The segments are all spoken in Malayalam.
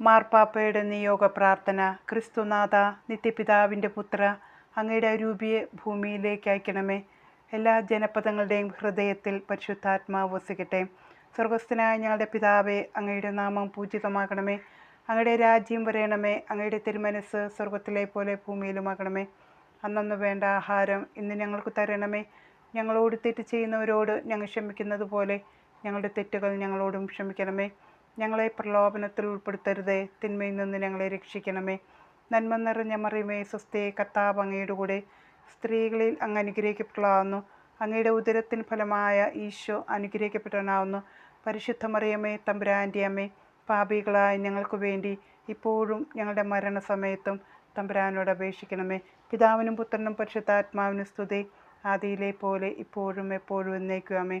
മാർപ്പാപ്പയുടെ നിയോഗ പ്രാർത്ഥന ക്രിസ്തുനാഥ നിത്യപിതാവിന്റെ പുത്ര അങ്ങയുടെ അരൂപിയെ ഭൂമിയിലേക്ക് അയക്കണമേ. എല്ലാ ജനപദങ്ങളുടെയും ഹൃദയത്തിൽ പരിശുദ്ധാത്മാവ് വസിക്കട്ടെ. സ്വർഗസ്ഥനായ ഞങ്ങളുടെ പിതാവെ അങ്ങയുടെ നാമം പൂജിതമാകണമേ. അങ്ങയുടെ രാജ്യം വരയണമേ അങ്ങയുടെ തിരുമനസ് സ്വർഗത്തിലെ പോലെ ഭൂമിയിലുമാകണമേ. അന്നന്ന് വേണ്ട ആഹാരം ഇന്ന് ഞങ്ങൾക്ക് തരണമേ. ഞങ്ങളോട് തെറ്റ് ചെയ്യുന്നവരോട് ഞങ്ങൾ ക്ഷമിക്കുന്നത് പോലെ ഞങ്ങളുടെ തെറ്റുകൾ ഞങ്ങളോടും ക്ഷമിക്കണമേ. ഞങ്ങളെ പ്രലോഭനത്തിൽ ഉൾപ്പെടുത്തരുതേ. തിന്മയിൽ നിന്ന് ഞങ്ങളെ രക്ഷിക്കണമേ. നന്മ നിറഞ്ഞ മറിയമേ സ്വസ്ഥയെ കർത്താവ് അങ്ങയുടെ കൂടെ സ്ത്രീകളിൽ അങ്ങ് അനുഗ്രഹിക്കപ്പെട്ടതാവുന്നു അങ്ങയുടെ ഉദരത്തിൻ ഫലമായ ഈശോ അനുഗ്രഹിക്കപ്പെട്ടവനാവുന്നു. പരിശുദ്ധ മറിയമ്മേ തമ്പുരാന്റെ അമ്മേ പാപികളായ ഞങ്ങൾക്ക് വേണ്ടി ഇപ്പോഴും ഞങ്ങളുടെ മരണസമയത്തും തമ്പുരാനോട് അപേക്ഷിക്കണമേ. പിതാവിനും പുത്രനും പരിശുദ്ധാത്മാവിനും സ്തുതി. ആദിയിലെ പോലെ ഇപ്പോഴും എപ്പോഴും എന്നേക്കുമേ.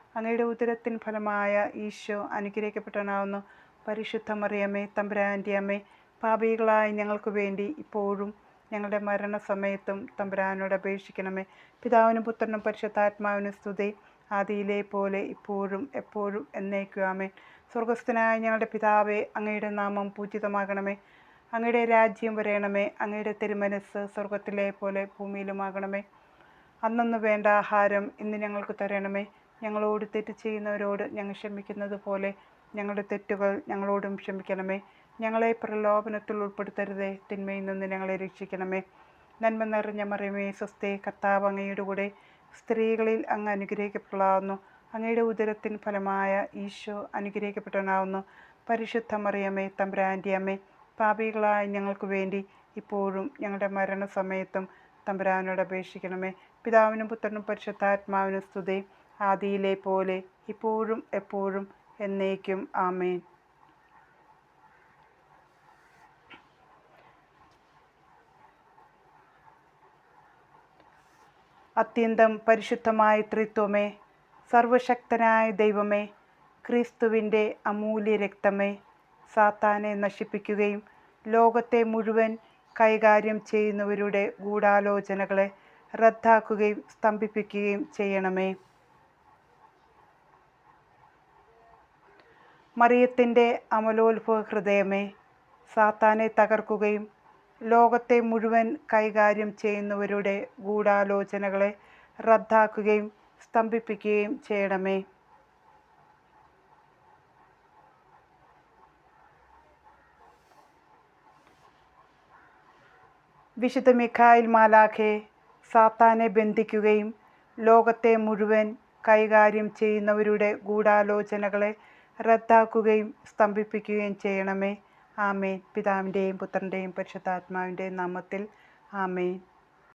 അങ്ങയുടെ ഉദരത്തിൻ ഫലമായ ഈശോ അനുഗ്രഹിക്കപ്പെട്ടവനാവുന്നു. പരിശുദ്ധ മറിയമ്മേ തമ്പുരാന്റെ അമ്മേ പാപികളായ ഞങ്ങൾക്ക് വേണ്ടി ഇപ്പോഴും ഞങ്ങളുടെ മരണസമയത്തും തമ്പുരാനോട് അപേക്ഷിക്കണമേ. പിതാവിനും പുത്രനും പരിശുദ്ധാത്മാവിനും സ്തുതി. ആദിയിലെ പോലെ ഇപ്പോഴും എപ്പോഴും എന്നേക്കുവാമേ സ്വർഗസ്ഥനായ ഞങ്ങളുടെ പിതാവേ അങ്ങയുടെ നാമം പൂജിതമാകണമേ. അങ്ങയുടെ രാജ്യം വരയണമേ അങ്ങയുടെ തിരുമനസ് സ്വർഗത്തിലെ പോലെ ഭൂമിയിലുമാകണമേ. അന്നന്ന് വേണ്ട ആഹാരം ഇന്ന് ഞങ്ങൾക്ക് തരണമേ. ഞങ്ങളോട് തെറ്റ് ചെയ്യുന്നവരോട് ഞങ്ങൾ ക്ഷമിക്കുന്നത് പോലെ ഞങ്ങളുടെ തെറ്റുകൾ ഞങ്ങളോടും ക്ഷമിക്കണമേ. ഞങ്ങളെ പ്രലോഭനത്തിൽ ഉൾപ്പെടുത്തരുതേ. തിന്മയിൽ നിന്ന് ഞങ്ങളെ രക്ഷിക്കണമേ. നന്മ നിറഞ്ഞ മറിയമേ സ്വസ്ഥേ കർത്താവ് അങ്ങയുടെ കൂടെ സ്ത്രീകളിൽ അങ്ങ് അനുഗ്രഹിക്കപ്പെടാവുന്നു. അങ്ങയുടെ ഉദരത്തിൻ ഫലമായ ഈശോ അനുഗ്രഹിക്കപ്പെട്ടവനാവുന്നു. പരിശുദ്ധ മറിയമ്മേ തമ്പുരാന്റെ അമ്മേ പാപികളായ ഞങ്ങൾക്ക് വേണ്ടി ഇപ്പോഴും ഞങ്ങളുടെ മരണസമയത്തും തമ്പുരാനോട് അപേക്ഷിക്കണമേ. പിതാവിനും പുത്രനും പരിശുദ്ധാത്മാവിനും സ്തുതി. ആദിയിലെ പോലെ ഇപ്പോഴും എപ്പോഴും എന്നേക്കും ആമേൻ. അത്യന്തം പരിശുദ്ധമായ ത്രിത്വമേ സർവശക്തനായ ദൈവമേ ക്രിസ്തുവിന്റെ അമൂല്യ രക്തമേ സാത്താനെ നശിപ്പിക്കുകയും ലോകത്തെ മുഴുവൻ കൈകാര്യം ചെയ്യുന്നവരുടെ ഗൂഢാലോചനകളെ റദ്ദാക്കുകയും സ്തംഭിപ്പിക്കുകയും ചെയ്യണമേ. മറിയത്തിന്റെ അമലോത്ഭവ ഹൃദയമേ സാത്താനെ തകർക്കുകയും ലോകത്തെ മുഴുവൻ കൈകാര്യം ചെയ്യുന്നവരുടെ ഗൂഢാലോചനകളെ റദ്ദാക്കുകയും സ്തംഭിപ്പിക്കുകയും ചെയ്യണമേ. വിശുദ്ധ മിഖായിൽ മാലാഖെ സാത്താനെ ബന്ധിക്കുകയും ലോകത്തെ മുഴുവൻ കൈകാര്യം ചെയ്യുന്നവരുടെ ഗൂഢാലോചനകളെ റദ്ദാക്കുകയും സ്തംഭിപ്പിക്കുകയും ചെയ്യണമേ. ആമേൻ. പിതാവിന്റെയും പുത്രന്റെയും പരിശുദ്ധാത്മാവിന്റെയും നാമത്തിൽ ആമേൻ.